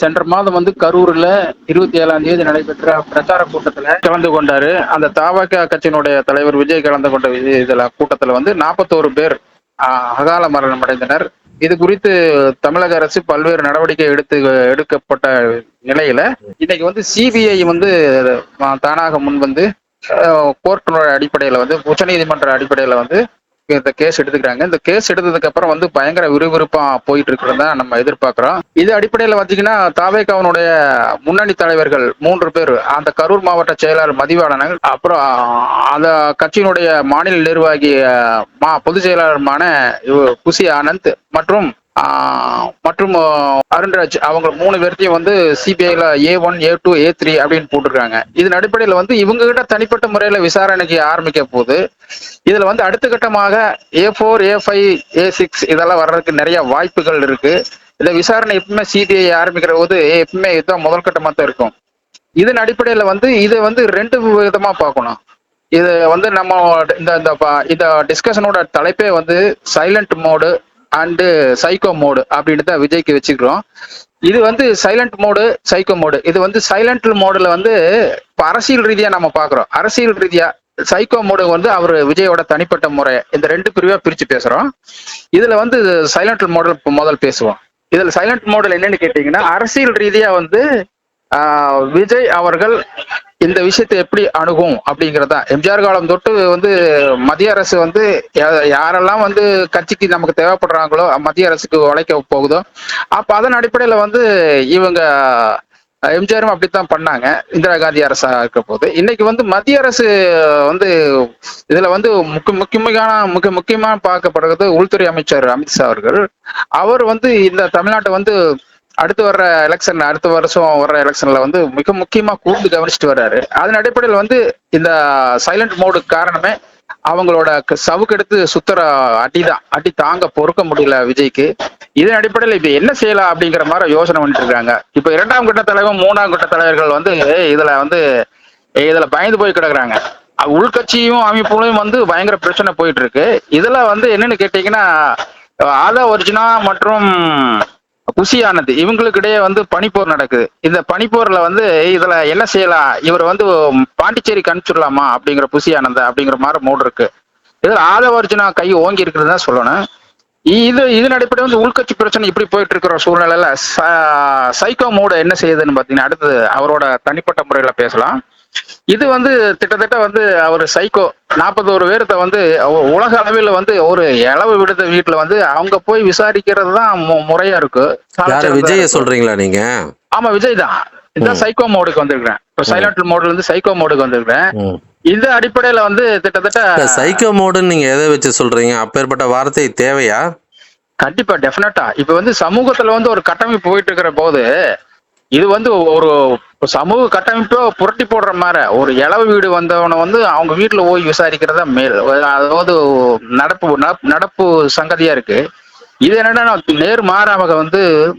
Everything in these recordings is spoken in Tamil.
சென்ற மாதம் வந்து கரூர்ல இருபத்தி ஏழாம் தேதி நடைபெற்ற பிரச்சார கூட்டத்துல கலந்து கொண்டாரு. அந்த தாவக கட்சியினுடைய தலைவர் விஜய் கலந்து கொண்ட இதுல கூட்டத்துல வந்து நாற்பத்தோரு பேர் அகால மரணம் அடைந்தனர். இது குறித்து தமிழக அரசு பல்வேறு நடவடிக்கை எடுத்து எடுக்கப்பட்ட நிலையில இன்னைக்கு வந்து சிபிஐ வந்து தானாக முன் வந்து கோர்ட்டினுடைய அடிப்படையில வந்து உச்சநீதிமன்ற அடிப்படையில வந்து இந்த கேஸ் எடுத்துக்கிறாங்க. இந்த கேஸ் எடுத்ததுக்கு அப்புறம் வந்து பயங்கர விறுவிறுப்பா போயிட்டு இருக்கிறதா நம்ம எதிர்பார்க்கிறோம். இது அடிப்படையில் பார்த்தீங்கன்னா தாவேகாவனுடைய முன்னணி தலைவர்கள் மூன்று பேர் அந்த கரூர் மாவட்ட செயலாளர் மதிவாளனங்கள் அப்புறம் அந்த கட்சியினுடைய மாநில நிர்வாகி மா பொதுச் செயலாளருமான குசி ஆனந்த் மற்றும் மற்றும் அருண்ராஜ் அவங்க மூணு பேர்த்தையும் வந்து சிபிஐல A one A two A three அப்படின்னு போட்டிருக்காங்க. இதன் அடிப்படையில் வந்து இவங்க கிட்ட தனிப்பட்ட முறையில விசாரணைக்கு ஆரம்பிக்க போகுது. இதுல வந்து அடுத்த கட்டமாக A four A five A six இதெல்லாம் வர்றதுக்கு நிறைய வாய்ப்புகள் இருக்கு. இந்த விசாரணை எப்பவுமே சிபிஐ ஆரம்பிக்கிற போது எப்பவுமே இதுதான் முதல் கட்டமா தான் இருக்கும். இதன் அடிப்படையில வந்து இதை வந்து ரெண்டு விதமா பார்க்கணும். இது வந்து நம்ம இந்த இந்த டிஸ்கஷனோட தலைப்பே வந்து silent mode and psycho mode அப்படின்னு தான் விஜய்க்கு வச்சுக்கிறோம் இது வந்து சைலண்ட் மோடு சைக்கோ மோடு இது வந்து சைலண்ட் மோடில் வந்து இப்போ அரசியல் ரீதியாக நம்ம பார்க்குறோம் அரசியல் ரீதியாக சைக்கோ மோடு வந்து அவர் விஜயோட தனிப்பட்ட முறை. இந்த ரெண்டு பிரிவாக பிரித்து பேசுகிறோம் இதில் வந்து சைலண்ட் மோடல் முதல் பேசுவோம். இதில் சைலண்ட் மோடல் என்னன்னு கேட்டிங்கன்னா அரசியல் ரீதியாக வந்து விஜய் அவர்கள் இந்த விஷயத்தை எப்படி அணுகும் அப்படிங்கிறதா? எம்ஜிஆர் காலம் தொட்டு வந்து மத்திய அரசு வந்து யா- யாரெல்லாம் வந்து கட்சிக்கு நமக்கு தேவைப்படுறாங்களோ மத்திய அரசுக்கு உழைக்க போகுதோ அப்ப அதன் அடிப்படையில வந்து இவங்க எம்ஜிஆரும் அப்படித்தான் பண்ணாங்க. இந்திரா காந்தி அரசா இருக்க போது இன்னைக்கு வந்து மத்திய அரசு வந்து இதுல வந்து முக்கிய முக்கியமான முக்கிய முக்கியமா பார்க்கப்படுறது உள்துறை அமைச்சர் அமித்ஷா அவர்கள். அவர் வந்து இந்த தமிழ்நாட்டை வந்து அடுத்து வர்ற எலெக்ஷன் அடுத்த வருஷம் வர்ற எலெக்ஷன்ல வந்து மிக முக்கியமா கூர்ந்து கவனிச்சுட்டு வர்றாரு. அதன் அடிப்படையில் வந்து இந்த சைலண்ட் மோடு காரணமே அவங்களோட க- சவுக்கெடுத்து சுத்துற அடிதான். அடி தாங்க பொறுக்க முடியல விஜய்க்கு. இதன் அடிப்படையில் இப்ப என்ன செய்யலாம் அப்படிங்கிற மாதிரி யோசனை பண்ணிட்டு இருக்காங்க. இப்ப இரண்டாம் கட்ட தலைவர் மூணாம் கட்ட தலைவர்கள் வந்து இதுல வந்து இதுல பயந்து போய் கிடக்குறாங்க. உள்கட்சியும் அமைப்புலையும் வந்து பயங்கர பிரச்சனை போயிட்டு இருக்கு. இதுல வந்து என்னன்னு கேட்டீங்கன்னா ஆதா ஒரிஜினா மற்றும் குஷி ஆனந்த் இவங்களுக்கு இடையே வந்து பனிப்போர் நடக்குது. இந்த பனிப்போர்ல வந்து இதுல என்ன செய்யலாம்? இவர் வந்து பாண்டிச்சேரிக்கு அனுப்பிச்சிடலாமா? அப்படிங்கிற புசி அப்படிங்கிற மாதிரி மூடு இருக்கு. இதுல ஆதவர்ஜுனா கை ஓங்கி இருக்கிறது தான் சொல்லணும். இது இதன் அடிப்படையில் வந்து உள்கட்சி பிரச்சனை இப்படி போயிட்டு இருக்கிற சூழ்நிலையில ச- சைக்கோ மூடு என்ன செய்யுதுன்னு பாத்தீங்கன்னா அடுத்து அவரோட தனிப்பட்ட முறையில பேசலாம். இது வந்து கிட்டத்தட்ட வந்து அவர் சைக்கோ நாற்பத்தோரு பேர்த்த வந்து உலக அளவில் வந்து ஒரு இளவு விடுத வீட்டுல வந்து அவங்க போய் விசாரிக்கிறது தான் முறையா இருக்கு. விஜய சொல்றீங்களா நீங்க? ஆமா விஜய் தான். இந்த சைக்கோ மோடுக்கு வந்திருக்கிறேன். இப்போ சைலண்ட் மோடுல இருந்து சைக்கோ மோடுக்கு வந்திருக்கிறேன். இந்த அடிப்படையில வந்து கிட்டத்தட்ட சைக்கோ மோடுன்னு நீங்க எதை வச்சு சொல்றீங்க? அப்பேற்பட்ட வார்த்தை தேவையா? கண்டிப்பா டெஃபினட்டா இப்ப வந்து சமூகத்துல வந்து ஒரு கட்டமைப்பு போயிட்டு இருக்கிற போது இது வந்து ஒரு சமூக கட்டமைப்போ புரட்டி போடுற மாதிரி. ஒரு இளவு வீடு வந்தவனை வந்து அவங்க வீட்டுல போய் விசாரிக்கிறதா மேல். அதாவது நடப்பு நடப்பு- நடப்பு சங்கதியா இருக்கு. இது என்னன்னா நேர் மாறாக வந்து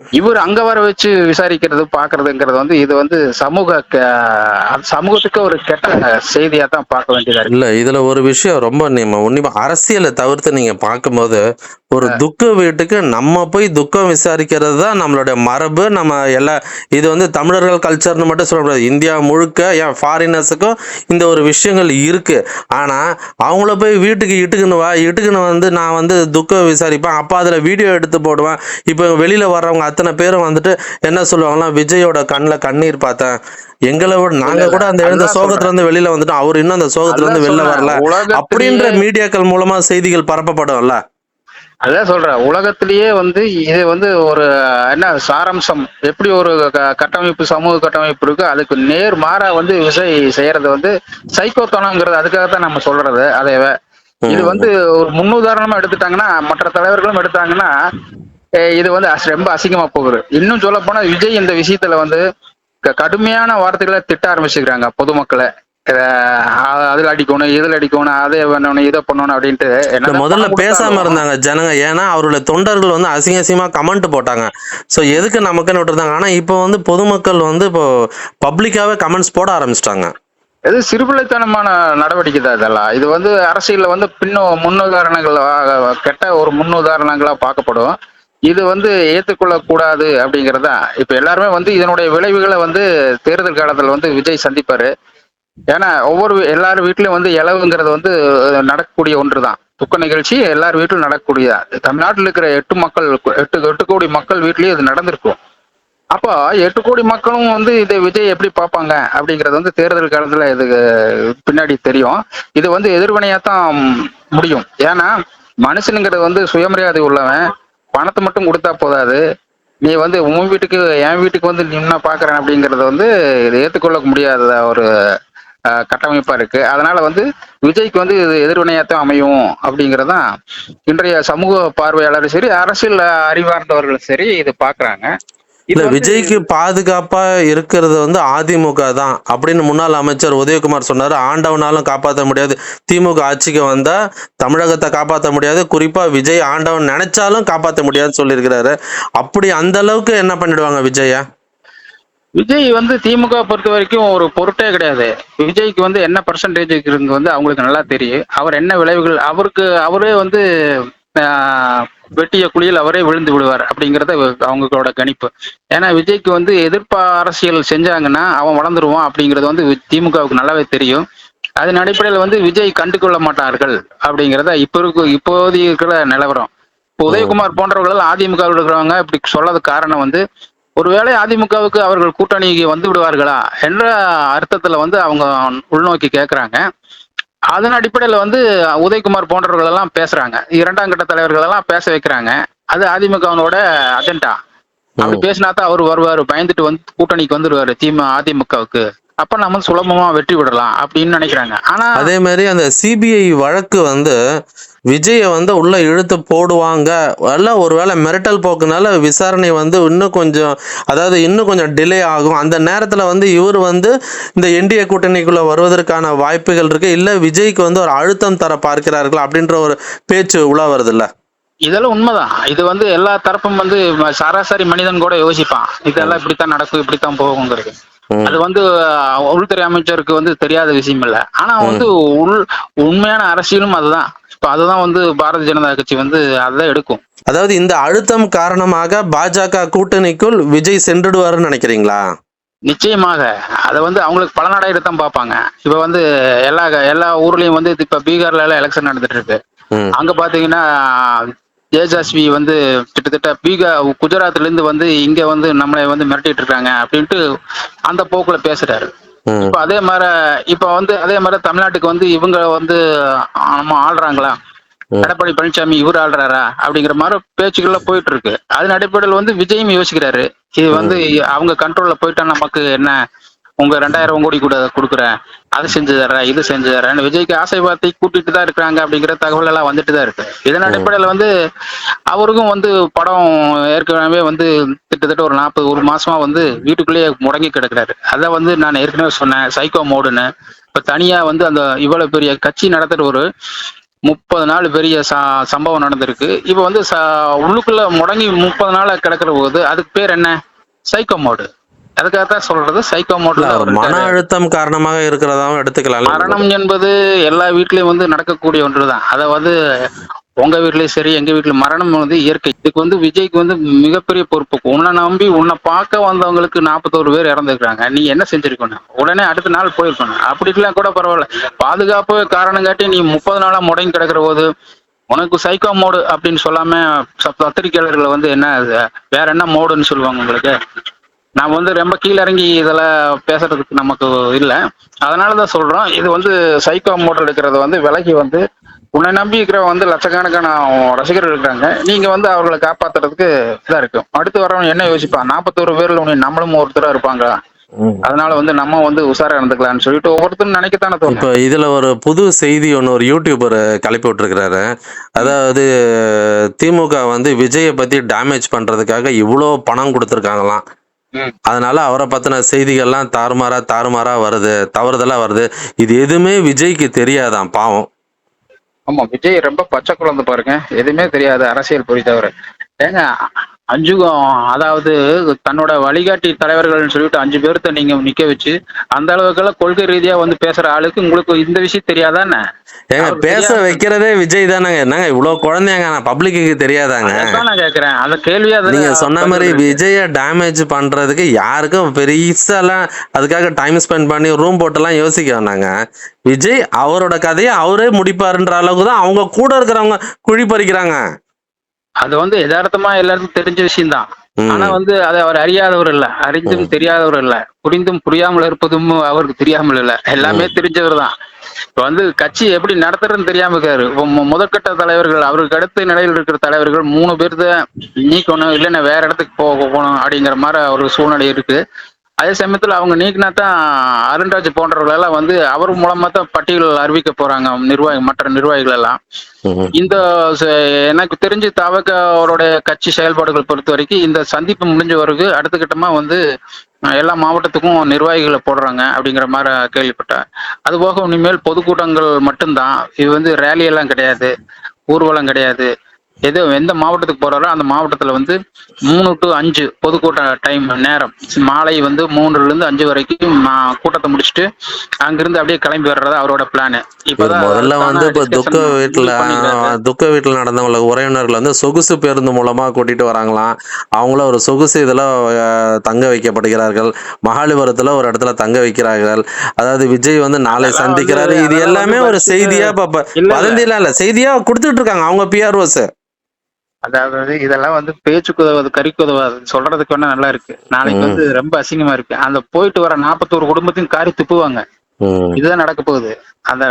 இவர் அங்க வர வச்சு விசாரிக்கிறது பாக்குறதுங்கிறது வந்து இது வந்து சமூக சமூகத்துக்கு ஒரு கெட்ட செய்தியா தான் பார்க்க வேண்டியதா இருக்கு. இல்ல இதுல ஒரு விஷயம் ரொம்ப நீங்க உன்னிப்பா அரசியலை தவிர்த்து நீங்க பார்க்கும்போது ஒரு துக்க வீட்டுக்கு நம்ம போய் துக்கம் விசாரிக்கிறது தான் நம்மளுடைய மரபு. நம்ம எல்லா இது வந்து தமிழர்கள் கல்ச்சர்னு மட்டும் சொல்லக்கூடாது இந்தியா முழுக்க ஏன் ஃபாரினர்ஸுக்கும் இந்த ஒரு விஷயங்கள் இருக்கு. ஆனா அவங்கள போய் வீட்டுக்கு இட்டுக்குன்னு வா இட்டுக்குன்னு வந்து நான் வந்து துக்கம் விசாரிப்பேன். அப்போ அதுல வீடியோ எடுத்து போடுவேன். இப்போ வெளியில வர்றவங்க அத்தனை பேரும் வந்துட்டு என்ன சொல்லுவாங்கன்னா விஜயோட கண்ணில் கண்ணீர் பார்த்தேன். எங்களை விட நாங்க கூட அந்த எழுந்த சோகத்துல இருந்து வெளியில வந்துட்டோம் அவர் இன்னும் அந்த சோகத்துல இருந்து வெளில. வரல. அப்படின்ற மீடியாக்கள் மூலமா செய்திகள் பரப்பப்படும்ல. அதான் சொல்றேன். உலகத்திலேயே வந்து இது வந்து ஒரு என்ன சாராம்சம். எப்படி ஒரு கட்டமைப்பு சமூக கட்டமைப்பு இருக்கு அதுக்கு நேர் மாறா வந்து விசை செய்யறது வந்து சைக்கோத்தனங்கிறது அதுக்காக தான் நம்ம சொல்றது. அதை இது வந்து ஒரு முன்னுதாரணமா எடுத்துட்டாங்கன்னா மற்ற தலைவர்களும் எடுத்தாங்கன்னா இது வந்து ரொம்ப அசிங்கமா போகுது. இன்னும் சொல்ல போனா விஜய் இந்த விஷயத்துல வந்து கடுமையான வார்த்தைகளை திட்ட ஆரம்பிச்சுக்கிறாங்க பொதுமக்களை. அதுல அடிக்கணும் இதுல அடிக்கணும் அதை பண்ணணும் இதை பண்ணணும் அப்படின்ட்டு. முதல்ல பேசாம இருந்தாங்க ஜனங்க. ஏன்னா அவருடைய தொண்டர்கள் வந்து அசிங்க அசிங்கமா கமெண்ட் போட்டாங்க. சோ எதுக்கு நமக்குன்னு விட்டுருந்தாங்க. ஆனா இப்போ வந்து பொதுமக்கள் வந்து இப்போ பப்ளிக்காவே கமெண்ட்ஸ் போட ஆரம்பிச்சிட்டாங்க. இது சிறுபிள்ளைத்தனமான நடவடிக்கை தான் இதெல்லாம். இது வந்து அரசியல்ல வந்து பின்னும் முன்னுதாரணங்கள் கெட்ட ஒரு முன்னுதாரணங்களா பார்க்கப்படும். இது வந்து ஏற்றுக்கொள்ள கூடாது அப்படிங்கறதா? இப்ப எல்லாருமே வந்து இதனுடைய விளைவுகளை வந்து தேர்தல் காலத்துல வந்து விஜய் சந்திப்பாரு. ஏன்னா ஒவ்வொரு எல்லார் வீட்லயும் வந்து இளவுங்கிறது வந்து நடக்கக்கூடிய நடக்கக்கூடிய ஒன்றுதான். துக்க நிகழ்ச்சி எல்லார் வீட்டிலும் நடக்கக்கூடியதா? தமிழ்நாட்டில் இருக்கிற எட்டு மக்கள் எட்டு எட்டு கோடி மக்கள் வீட்லயும் இது நடந்திருக்கும். அப்போ எட்டு கோடி மக்களும் வந்து இதை விஜய் எப்படி பார்ப்பாங்க அப்படிங்கிறது வந்து தேர்தல் காலத்துல இது பின்னாடி தெரியும். இது வந்து எதிர்வினையாத்தான் முடியும். ஏன்னா மனுஷனுங்கிறது வந்து சுயமரியாதை உள்ளவன். பணத்தை மட்டும் கொடுத்தா போதாது. நீ வந்து உன் வீட்டுக்கு என் வீட்டுக்கு வந்து நின்னா பார்க்குறேன் பாக்குறேன் அப்படிங்கறது வந்து இது ஏற்றுக்கொள்ள முடியாத ஒரு கட்டமைப்பாக கட்டமைப்பா இருக்கு. அதனால வந்து விஜய்க்கு வந்து இது எதிர்வினையாத்தான் அமையும் அப்படிங்கறதுதான் இன்றைய சமூக பார்வையாளரும் சரி அரசியல் அறிவார்ந்தவர்களும் சரி இது பாக்குறாங்க. இல்ல விஜய்க்கு பாதுகாப்பா இருக்கிறது வந்து அதிமுக தான். அப்படின்னு முன்னாள் அமைச்சர் உதயகுமார் சொன்னாரு. ஆண்டவனாலும் காப்பாற்ற முடியாது. திமுக ஆட்சிக்கு வந்தா தமிழகத்தை காப்பாற்ற முடியாது. குறிப்பா விஜய் ஆண்டவன் நினைச்சாலும் காப்பாற்ற முடியாதுன்னு சொல்லியிருக்கிறாரு. அப்படி அந்த அளவுக்கு என்ன பண்ணிடுவாங்க விஜய விஜய் வந்து திமுக பொறுத்த வரைக்கும் ஒரு பொருட்டே கிடையாது. விஜய்க்கு வந்து என்ன பர்சன்டேஜ் இருக்குன்னு வந்து அவங்களுக்கு நல்லா தெரியும். அவர் என்ன விளைவுகள் அவருக்கு அவரே வந்து வெட்டிய குழியில் அவரே விழுந்து விடுவார் அப்படிங்கிறத அவங்களோட கணிப்பு. ஏன்னா விஜய்க்கு வந்து எதிர்ப்பு அரசியல் செஞ்சாங்கன்னா அவன் வளர்ந்துருவான் அப்படிங்கிறது வந்து திமுகவுக்கு நல்லாவே தெரியும். அதன் அடிப்படையில் வந்து விஜய் கண்டுகொள்ள மாட்டார்கள் அப்படிங்கிறத இப்போ இருக்கு இப்போதைய இருக்கிற நிலவரம். இப்போ உதயகுமார் போன்றவர்கள் அதிமுக இருக்கிறவங்க இப்படி சொல்லாத காரணம் வந்து ஒருவேளை அதிமுகவுக்கு அவர்கள் கூட்டணிக்கு வந்து விடுவார்களா என்ற அர்த்தத்துல வந்து அவங்க உள்நோக்கி கேட்கறாங்க அதன் அடிப்படையில் வந்து உதயகுமார் போன்றவர்கள் எல்லாம் பேசுறாங்க இரண்டாம் கட்ட தலைவர்கள் எல்லாம் பேச வைக்கிறாங்க. அது அதிமுகவினோட அஜெண்டா அப்படி பேசினா தான் அவர் வருவாரு. பயந்துட்டு வந்து கூட்டணிக்கு வந்துருவாரு. திமுக அதிமுகவுக்கு. அப்ப நம்ம சுலபமா வெற்றி விடலாம் அப்படின்னு நினைக்கிறாங்க. ஆனா அதே மாதிரி அந்த சிபிஐ வழக்கு வந்து விஜயை வந்து உள்ள இழுத்து போடுவாங்க. எல்லாம் ஒருவேளை மிரட்டல் போக்குனால விசாரணை வந்து இன்னும் கொஞ்சம் அதாவது இன்னும் கொஞ்சம் டிலே ஆகும். அந்த நேரத்துல வந்து இவர் வந்து இந்த என்டிஏ கூட்டணிக்குள்ள வருவதற்கான வாய்ப்புகள் இருக்கு. இல்ல விஜய்க்கு வந்து ஒரு அழுத்தம் தர பார்க்கிறார்கள் அப்படின்ற ஒரு பேச்சு உலா வருது இல்ல இதெல்லாம் உண்மைதான். இது வந்து எல்லா தரப்பும் வந்து சராசரி மனிதன் கூட யோசிப்பான். இதெல்லாம் இப்படித்தான் நடக்கும் இப்படித்தான் போகுங்கிறது. அது வந்து உள்துறை அமைச்சருக்கு வந்து தெரியாத விஷயம் இல்ல ஆனா வந்து உள் உண்மையான அரசியலும் அதுதான். இப்ப அதுதான் வந்து பாரதிய ஜனதா கட்சி வந்து அதுதான் எடுக்கும். அதாவது இந்த அழுத்தம் காரணமாக பாஜக கூட்டணிக்குள் விஜய் சென்றுடுவாருன்னு நினைக்கிறீங்களா? நிச்சயமாக. அதை வந்து அவங்களுக்கு பலனடையத்தான் பார்ப்பாங்க. இப்ப வந்து எல்லா எல்லா ஊர்லயும் வந்து இப்ப பீகார்ல எல்லாம் எலெக்ஷன் நடந்துட்டு இருக்கு. அங்க பாத்தீங்கன்னா தேஜஸ்வி வந்து கிட்டத்தட்ட பீகார் குஜராத்ல இருந்து வந்து இங்க வந்து நம்மளை வந்து மிரட்டிட்டு இருக்காங்க அப்படின்ட்டு அந்த போக்குல பேசுறாரு. இப்ப அதே மாதிரி இப்ப வந்து அதே மாதிரி தமிழ்நாட்டுக்கு வந்து இவங்க வந்து நம்ம ஆள்றாங்களா? எடப்பாடி பழனிசாமி இவர் ஆள்றாரா? அப்படிங்கிற மாதிரி பேச்சுக்கள்லாம் போயிட்டு இருக்கு அதன் அடிப்படையில் வந்து விஜயும் யோசிக்கிறாரு. இது வந்து அவங்க கண்ட்ரோல்ல போயிட்டா நமக்கு என்ன? உங்க ரெண்டாயிரம் கோடி கூட கொடுக்குறேன். அதை செஞ்சு தர்றேன் இது செஞ்சு தர்றேன் விஜய்க்கு ஆசை வார்த்தை கூட்டிட்டு தான் இருக்கிறாங்க அப்படிங்கிற தகவல் எல்லாம் வந்துட்டு தான் இருக்கு. இதன் அடிப்படையில் வந்து அவருக்கும் வந்து படம் ஏற்கனவே வந்து கிட்டத்தட்ட ஒரு நாற்பது ஒரு மாசமா வந்து வீட்டுக்குள்ளேயே முடங்கி கிடக்குறாரு. அதை வந்து நான் ஏற்கனவே சொன்னேன் சைக்கோ மோடுன்னு இப்ப தனியா வந்து அந்த இவ்வளவு பெரிய கட்சி நடத்துற ஒரு முப்பது நாள் பெரிய ச- சம்பவம் நடந்திருக்கு. இப்போ வந்து ச- உள்ளுக்குள்ள முடங்கி முப்பது நாள் கிடக்குற போது அதுக்கு பேர் என்ன? சைக்கோ மோடு அதுக்காக தான் சொல்றது சைக்கோ மோட்ல மன அழுத்தம் காரணமாக இருக்கிறதாவும் எடுத்துக்கலாம் மரணம் என்பது எல்லா வீட்லயும் வந்து நடக்கக்கூடிய ஒன்றுதான். அதை வந்து உங்க வீட்லயும் சரி எங்க வீட்ல மரணம் வந்து இயற்கை. இதுக்கு வந்து விஜய்க்கு வந்து மிகப்பெரிய பொறுப்பு உன்னை நம்பி உன்னை பார்க்க வந்தவங்களுக்கு நாற்பத்தோரு பேர் இறந்துருக்காங்க நீ என்ன செஞ்சிருக்கணும்? உடனே அடுத்த நாள் போயிருக்கணும். அப்படிலாம் கூட பரவாயில்ல. பாதுகாப்பு காரணம் காட்டி நீ முப்பது நாளா முடங்கி கிடக்குற போது உனக்கு சைக்கோ மோடு அப்படின்னு சொல்லாம பத்திரிகையாளர்களை வந்து என்ன வேற என்ன மோடுன்னு சொல்லுவாங்க உங்களுக்கு? நாம் வந்து ரொம்ப கீழ இறங்கி இதெல்லாம் பேசுறதுக்கு நமக்கு இல்லை. அதனால தான் சொல்றோம். இது வந்து சைக்கோ மோட்டர் எடுக்கிறது வந்து விலகி வந்து உன்னை நம்பி இருக்கிற வந்து லட்சக்கணக்கான ரசிகர்கள் இருக்காங்க. நீங்க வந்து அவர்களை காப்பாத்துறதுக்கு இதா இருக்கும் அடுத்து வரவன் என்ன யோசிப்பான்? நாற்பத்தோரு பேர்ல உன்னை நம்மளும் ஒருத்தரா இருப்பாங்க அதனால வந்து நம்ம வந்து உஷாரா இருந்துக்கலாம்னு சொல்லிட்டு ஒவ்வொருத்தரும் நினைக்கத்தானே தோணும். இப்போ இதுல ஒரு புது செய்தி ஒன்று ஒரு யூடியூபர் கிளப்பி விட்டுருக்கிறாரு. அதாவது திமுக வந்து விஜயை பத்தி டேமேஜ் பண்றதுக்காக இவ்வளோ பணம் கொடுத்துருக்காங்களாம். அதனால அவரை பத்தின செய்திகள்லாம் தாறுமாறா தாறுமாறா வருது. தவறுதலா வருது. இது எதுவுமே விஜய்க்கு தெரியாதாம் பாவம். ஆமா விஜய் ரொம்ப பச்சை குழந்தை பாருங்க. எதுவுமே தெரியாது அரசியல் பொறுத்தவரை ஏங்க அஞ்சுக்கும் அதாவது தன்னோட வழிகாட்டி தலைவர்கள்னு சொல்லிட்டு அஞ்சு பேர்த்த நீங்க நிக்க வச்சு அந்த அளவுக்கெல்லாம் கொள்கை ரீதியா வந்து பேசுற ஆளுக்கு உங்களுக்கு இந்த விஷயம் தெரியாதானே? ஏங்க பேச வைக்கிறதே விஜய் தானங்க. என்னங்க இவ்வளவு குழந்தைங்க நான் பப்ளிக்கு தெரியாதாங்க? நான் கேக்குறேன். அந்த கேள்வியா நீங்க சொன்ன மாதிரி விஜய டேமேஜ் பண்றதுக்கு யாருக்கும் பெருசாலாம் அதுக்காக டைம் ஸ்பெண்ட் பண்ணி ரூம் போட்டெல்லாம் யோசிக்க வேணாங்க. விஜய் அவரோட கதையை அவரே முடிப்பாருன்ற அளவுக்கு தான் அவங்க கூட இருக்கிறவங்க குழி பறிக்கிறாங்க. அது வந்து யதார்த்தமா எல்லாருக்கும் தெரிஞ்ச விஷயம்தான். ஆனா வந்து அதை அவர் அறியாதவர் இல்ல. அறிந்தும் தெரியாதவர் இல்ல. புரிந்தும் புரியாமல் இருப்பதும் அவருக்கு தெரியாமல் இல்ல. எல்லாமே தெரிஞ்சவர் தான் இப்ப வந்து கட்சி எப்படி நடத்துறதுன்னு தெரியாம இருக்காரு. முதற்கட்ட தலைவர்கள் அவருக்கு அடுத்த நிலையில் இருக்கிற தலைவர்கள் மூணு பேர் தான் நீக்கணும் இல்லைன்னா வேற இடத்துக்கு போக போகணும் அப்படிங்கிற மாதிரி ஒரு சூழ்நிலை இருக்கு. அதே சமயத்துல அவங்க நீக்கினா தான் அருண்ராஜ் போன்றவர்கள் எல்லாம் வந்து அவர் மூலமா தான் பட்டியல் அறிவிக்க போறாங்க நிர்வாகி மற்ற நிர்வாகிகள் எல்லாம். இந்த எனக்கு தெரிஞ்சு தவக அவருடைய கட்சி செயல்பாடுகள் பொறுத்த வரைக்கும் இந்த சந்திப்பு முடிஞ்ச பிறகு அடுத்த கட்டமா வந்து எல்லா மாவட்டத்துக்கும் நிர்வாகிகளை போடுறாங்க அப்படிங்கிற மாதிரி கேள்விப்பட்டேன். அது போக இனிமேல் பொதுக்கூட்டங்கள் மட்டும்தான். இது வந்து ரேலி எல்லாம் கிடையாது. ஊர்வலம் கிடையாது. எது எந்த மாவட்டத்துக்கு போறாரோ அந்த மாவட்டத்துல வந்து மூணு டு அஞ்சு பொதுக்கூட்ட டைம் நேரம். மாலை வந்து மூணுல இருந்து அஞ்சு வரைக்கும் கூட்டத்தை முடிச்சுட்டு அங்கிருந்து அப்படியே கிளம்பி வர்றதா அவரோட பிளான் இவர் முதல்ல வந்து இப்ப துக்க வீட்டுல துக்க வீட்டுல நடந்தவங்கள உறவினர்கள் வந்து சொகுசு பேருந்து மூலமா கூட்டிட்டு வராங்களாம். அவங்கள ஒரு சொகுசு இதுல தங்க வைக்கப்படுகிறார்கள் மகாலிபுரத்துல ஒரு இடத்துல தங்க வைக்கிறார்கள். அதாவது விஜய் வந்து நாளை சந்திக்கிறாரு. இது எல்லாமே ஒரு செய்தியா இல்ல. வதந்திலாம் இல்ல. செய்தியா கொடுத்துட்டு இருக்காங்க. அவங்க பிஆர்ஓஸ் அதாவது இதெல்லாம் வந்து பேச்சுக்கு உதவாது கறிக்கு உதவாது சொல்றதுக்கு வேணா நல்லா இருக்கு. நாளைக்கு வந்து ரொம்ப அசிங்கமா இருக்கு. அந்த போயிட்டு வர நாற்பத்தோரு குடும்பத்தையும் காரி துப்புவாங்க. இதுதான் நடக்க போகுது. அந்த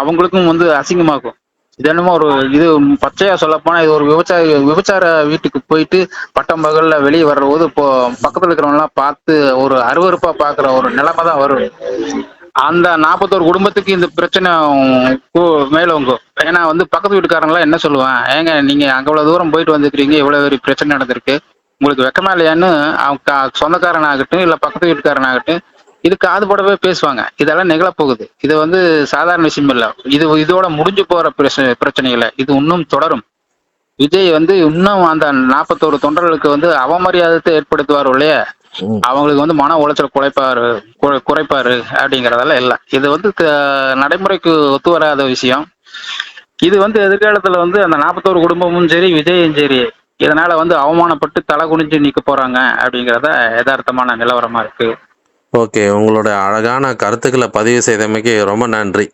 அவங்களுக்கும் வந்து அசிங்கமாக்கும் இது என்னமோ ஒரு இது பச்சையா சொல்ல போனா இது ஒரு விபச்சார விபச்சார வீட்டுக்கு போயிட்டு பட்டம் பகல்ல வெளியே வர்ற போது இப்போ பக்கத்துல இருக்கிறவங்க எல்லாம் பார்த்து ஒரு அருவருப்பா பாக்குற ஒரு நிலைமை தான் வரும். அந்த நாற்பத்தோரு குடும்பத்துக்கு இந்த பிரச்சனை மேலோங்கும் ஏன்னா வந்து பக்கத்து வீட்டுக்காரங்களாம் என்ன சொல்லுவேன் ஏங்க நீங்க அவ்வளவு தூரம் போயிட்டு வந்துருக்கீங்க இவ்வளவு பெரிய பிரச்சனை நடந்திருக்கு. உங்களுக்கு வெக்கமா இல்லையான்னு அவங்க சொந்தக்காரன் ஆகட்டும் இல்ல பக்கத்து வீட்டுக்காரன் ஆகட்டும் இது காதுபடவே பேசுவாங்க. இதெல்லாம் நிகழப்போகுது இது வந்து சாதாரண விஷயம் இல்லை. இது இதோட முடிஞ்சு போற பிரச்சனை பிரச்சனைகளை இது இன்னும் தொடரும். விஜய் வந்து இன்னும் அந்த நாற்பத்தோரு தொண்டர்களுக்கு வந்து அவமரியாதத்தை ஏற்படுத்துவார் இல்லையா? அவங்களுக்கு வந்து மன உளைச்சல் குறைப்பாரு குறை- குறைப்பாரு அப்படிங்கறதெல்லாம் இல்லை. இது வந்து நடைமுறைக்கு ஒத்து வராத விஷயம். இது வந்து எதிர்காலத்துல வந்து அந்த நாற்பத்தோரு குடும்பமும் சரி விஜயும் சரி இதனால வந்து அவமானப்பட்டு தலை குனிஞ்சு நிக்க போறாங்க அப்படிங்கறத யதார்த்தமான நிலவரமா இருக்கு. ஓகே உங்களோட அழகான கருத்துக்களை பதிவு செய்தமைக்கு ரொம்ப நன்றி.